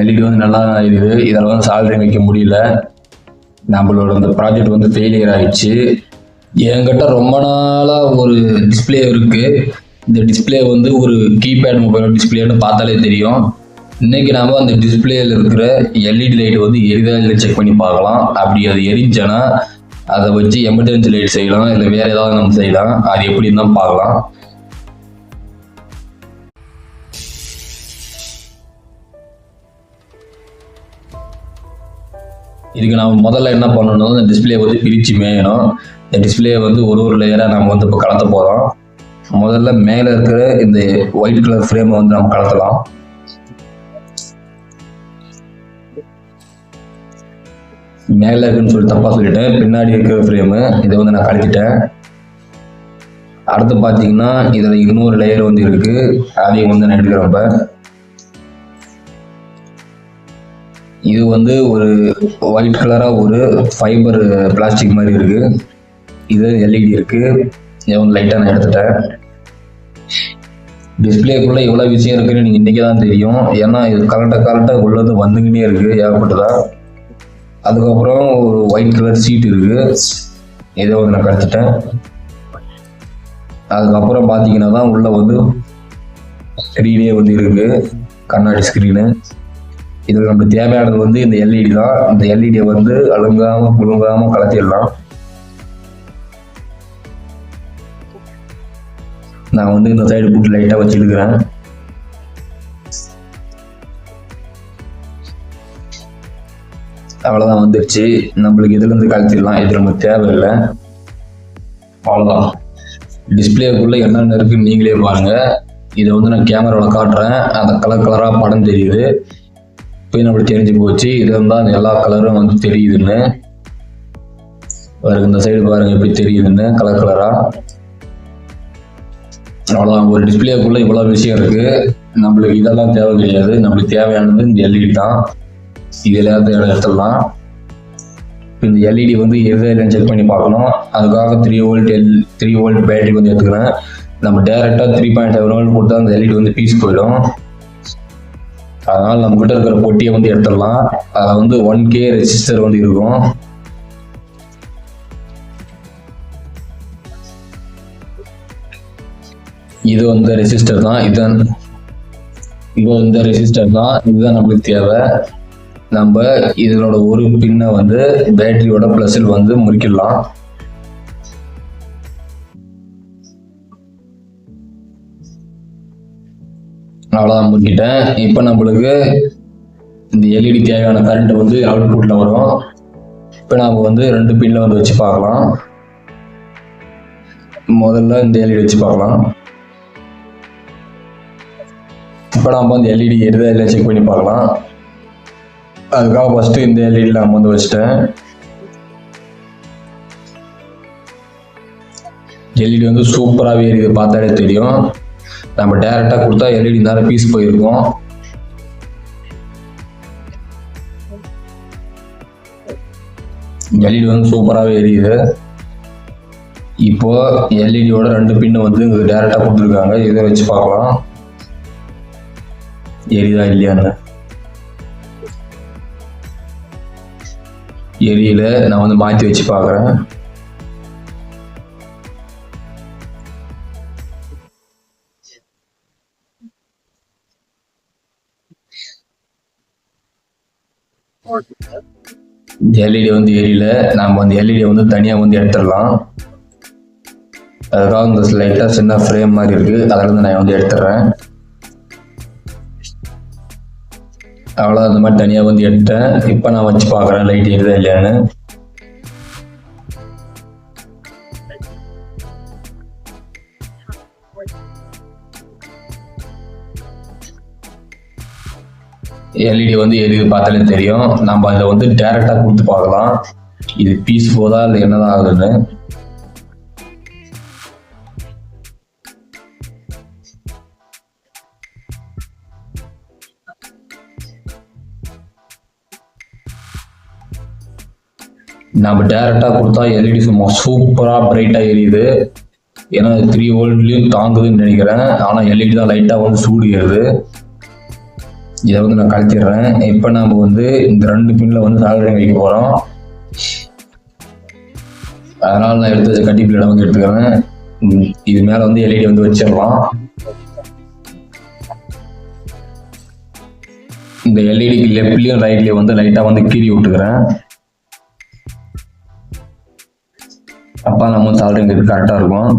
LED வந்து நல்லா தான் இருக்குது இதில் வந்து சால்ட்ரிங் வைக்க முடியல. நம்மளோட அந்த ப்ராஜெக்ட் வந்து ஃபெயிலியர் ஆயிடுச்சு. என்கிட்ட ரொம்ப நாளாக ஒரு டிஸ்பிளே இருக்குது இந்த டிஸ்ப்ளே வந்து ஒரு கீபேட் மொபைல் டிஸ்பிளேன்னு பார்த்தாலே தெரியும். இன்னைக்கு நாம அந்த டிஸ்பிளேல இருக்கிற எல்இடி லைட் வந்து எரிதா இல்லை செக் பண்ணி பார்க்கலாம். அப்படி அது எரிஞ்சுன்னா அதை வச்சு எமர்ஜென்சி லைட் செய்யலாம். இல்லை வேற ஏதாவது நம்ம செய்யலாம். அது எப்படின்னு தான் பார்க்கலாம். இதுக்கு நம்ம முதல்ல என்ன பண்ணணும் இந்த டிஸ்பிளே வந்து பிரித்து மேயணும். இந்த டிஸ்பிளே வந்து ஒரு ஒரு லேயராக நம்ம வந்து இப்போ கலத்த போகிறோம் முதல்ல மேலே இருக்கிற இந்த ஒயிட் கலர் ஃப்ரேமை வந்து நம்ம கலத்தலாம். மேலே இருக்குன்னு சொல்லி தப்பாக சொல்லிட்டேன். பின்னாடி இருக்கிற ஃப்ரேமு இதை வந்து நான் கழட்டிட்டேன் அடுத்து பார்த்தீங்கன்னா இதில் இன்னொரு லேயர் வந்து இருக்குது அதையும் வந்து நான் எடுக்கிறப்ப இது வந்து ஒரு ஒயிட் கலராக ஒரு ஃபைபர் பிளாஸ்டிக் மாதிரி இருக்குது இது எல்இடி இருக்குது இதை வந்து லைட்டாக நான் எடுத்துட்டேன். டிஸ்பிளேக்குள்ளே எவ்வளோ விஷயம் இருக்குன்னு நீங்கள் இன்றைக்கி தான் தெரியும். ஏன்னா இது கரெக்டாக கரெக்டாக உள்ளது வந்துக்கினே இருக்குது ஏகப்பட்டதா. அதுக்கப்புறம் ஒரு ஒயிட் கலர் சீட் இருக்குது இதை வந்து நான் கிடச்சிட்டேன் அதுக்கப்புறம் பார்த்தீங்கன்னா தான் உள்ளே வந்து ஸ்க்ரீனே வந்து இருக்குது கண்ணாடி ஸ்க்ரீனு இதில் நம்மளுக்கு தேவையானது வந்து இந்த எல்இடி தான். இந்த எல்இடியை வந்து அழுங்காமல் குலுங்காமல் கலத்திடலாம். நான் வந்து இந்த சைடு போட்டு லைட்டாக வச்சிருக்கிறேன். அவ்வளோதான் வந்துடுச்சு நம்மளுக்கு இதுலேருந்து கலத்திடலாம்? இது நமக்கு தேவையில்லை. அவ்வளோதான் டிஸ்பிளேக்குள்ளே என்னென்ன இருக்குன்னு நீங்களே பாருங்க. இதை வந்து நான் கேமராவில் காட்டுறேன். அந்த கலர் கலராக படம் தெரியுது. போய் நம்மளுக்கு தெரிஞ்சு போச்சு. இது அந்த எல்லா கலரும் வந்து தெரியுதுன்னு. பாருங்க இந்த சைடு பாருங்க எப்படி தெரியுதுன்னு கலர் கலராக அவ்வளோதான் ஒரு டிஸ்பிளேக்குள்ள இவ்வளோ விஷயம் இருக்கு. நம்மளுக்கு இதெல்லாம் தேவை கிடையாது. நம்மளுக்கு தேவையானது இந்த எல்இடி தான். இதில் எடுத்துடலாம். இந்த எல்இடி வந்து எது செக் பண்ணி பார்க்கணும். அதுக்காக three volt L three volt battery வந்து எடுத்துக்கிறேன். நம்ம டேரெக்டாக த்ரீ பாயிண்ட் செவன் வோல்ட் கொடுத்தா அந்த எல்இடி வந்து பீஸ் போயிடும். அதனால் நம்ம கிட்ட இருக்கிற பொட்டியை வந்து எடுத்துடலாம். அதில் வந்து ஒன் கே ரெசிஸ்டர் வந்து இருக்கும். இது வந்து ரெசிஸ்டர் தான். இதன் இது வந்து ரெசிஸ்டர் தான். இதுதான் நம்மளுக்கு தேவை. நம்ம இதனோட ஒரு பின்னை வந்து பேட்டரியோட ப்ளஸில் வந்து முறிக்கிடலாம். அவ்வளோதான் முடிஞ்சிட்டேன் இப்போ நம்மளுக்கு இந்த எல்இடி தேவையான கரண்ட் வந்து அவுட்புட்டில் வரும். இப்போ நாம் வந்து ரெண்டு பின்னில் வந்து வச்சு பார்க்கலாம். முதல்ல இந்த எல்இடி வச்சு பார்க்கலாம். இப்போ நாம் வந்து எல்இடி எரிதா இல்லை செக் பண்ணி பார்க்கலாம். அதுக்காக ஃபஸ்ட்டு இந்த எல்இடி நான் வந்து வச்சுட்டேன். எல்இடி வந்து சூப்பராகவே இருக்குது. பார்த்தாலே தெரியும். நம்ம டேரெக்டாக கொடுத்தா எல்இடி நேரம் பீஸ் போயிருக்கும். எல்இடி வந்து சூப்பராகவே எரியுது. இப்போ எல்இடியோட ரெண்டு பின்னு வந்து இங்கே டேரெக்டாக கொடுத்துருக்காங்க. இதை வச்சு பார்க்கலாம். எரியுதா இல்லையான்னு. எரியல நான் வந்து மாற்றி வச்சு பார்க்குறேன். எல்இடி வந்து எரியல. நாம் வந்து எல்இடியை வந்து தனியாக வந்து எடுத்துடலாம். அதுக்காக இந்த லைட்டாக சின்ன ஃப்ரேம் மாதிரி இருக்குது அதில் இருந்து நான் வந்து எடுத்துடுறேன். அவ்வளோ அந்த மாதிரி தனியாக வந்து எடுத்தேன். இப்போ நான் வச்சு பார்க்குறேன் லைட் எரியுதா இல்லையான்னு. எல்இடி வந்து எது பார்த்தாலே தெரியும். நம்ம அதில் வந்து டேரெக்டாக கொடுத்து பார்க்கலாம். இது பீஸ் போதா இல்லை என்னதான் ஆகுதுன்னு. நம்ம டேரெக்டாக கொடுத்தா எல்இடி சும்மா சூப்பராக பிரைட்டாக எரியுது. ஏன்னா த்ரீ வோல்ட்லேயும் தாங்குதுன்னு நினைக்கிறேன். ஆனால் எல்இடி தான் லைட்டாக வந்து சூடு ஏறுது இதை வந்து நான் கழிச்சிடுறேன் இப்போ நம்ம வந்து இந்த ரெண்டு பின்ல வந்து சால்டரிங் வைக்க போகிறோம் அதனால் நான் எடுத்து வச்ச கட்டி பிள்ளை வந்து எடுத்துக்கிறேன். இது மேலே வந்து எல்இடி வந்து வச்சிடலாம். இந்த எல்இடிக்கு லெஃப்ட்லேயும் ரைட்லேயும் வந்து லைட்டாக வந்து கீறி விட்டுக்கிறேன். அப்போ நம்ம வந்து கரெக்டாக இருக்கும்.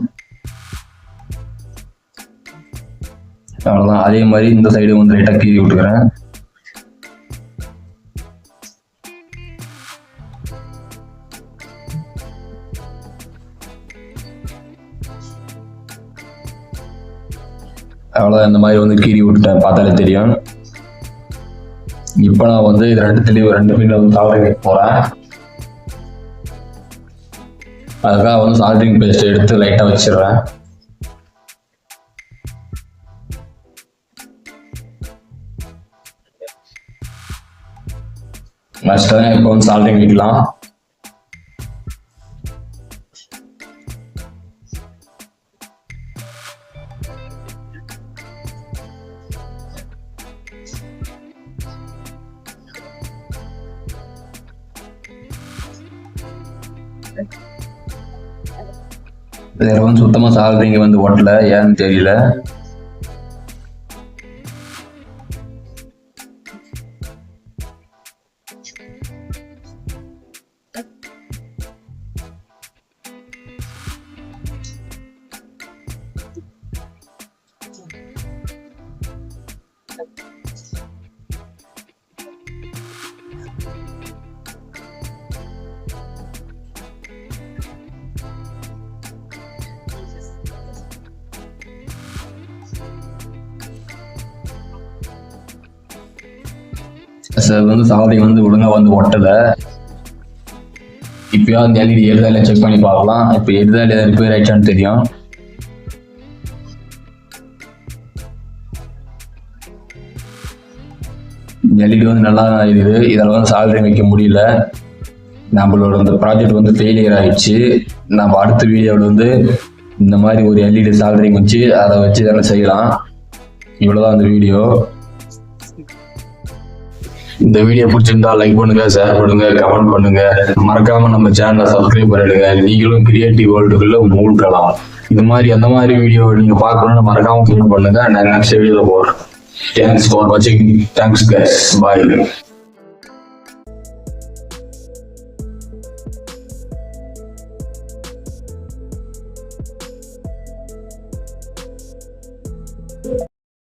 அவ்வளோதான் அதே மாதிரி இந்த சைடு வந்து லைட்டாக கீறி விட்டுக்கிறேன். அவ்வளோதான் இந்த மாதிரி வந்து கீறி விட்டுட்டேன். பார்த்தாலே தெரியும். இப்போ நான் வந்து இது ரெண்டு தெளிவு ரெண்டு மீன் வந்து சால்ட்ரிங் வைக்க போகிறேன் அதுக்காக வந்து சால்ட்ரிங் பேஸ்ட் எடுத்து லைட்டாக வச்சிடுறேன். வச்சிட்டேன் இப்போ வந்து சால்ட்ரிங் வைக்கலாம் இதில் வந்து சுத்தமாக சால்ட்ரிங்க வந்து ஒட்டல ஏன்னு தெரியல. வந்து சாலை வந்து ஒழுங்காக வந்து ஒட்டலை. இப்போயா அந்த எல்இடி எரிதால செக் பண்ணி பார்க்கலாம். இப்போ எரிதால ரிப்பேர் ஆயிடுச்சான்னு தெரியும். எல்இடி வந்து நல்லா தான் இருக்குது. இதில் வந்து சாலரி வைக்க முடியல. நம்மளோட அந்த ப்ராஜெக்ட் வந்து ஃபெயிலியர் ஆயிடுச்சு. நம்ம அடுத்த வீடியோவில் வந்து இந்த மாதிரி ஒரு எல்இடி சாலரி வச்சு அதை வச்சு தானே செய்யலாம். இவ்வளோதான் அந்த வீடியோ இந்த வீடியோ பிடிச்சிருந்தா லைக் பண்ணுங்க ஷேர் பண்ணுங்க கமெண்ட் பண்ணுங்க. மறக்காம நம்ம சேனலை சப்ஸ்கிரைப் பண்ணிடுங்க. நீங்களும் கிரியேட்டிவ் வேர்ல்டுக்குள்ள மூழ்கலாம். இது மாதிரி அந்த மாதிரி வீடியோ நீங்க பார்க்கணும்னு மறக்காம கமெண்ட் பண்ணுங்க. நான் நெக்ஸ்ட் வீடியோல போறேன். தேங்க்ஸ் ஃபார் வாட்சிங் தேங்க்ஸ் கைஸ் பாய்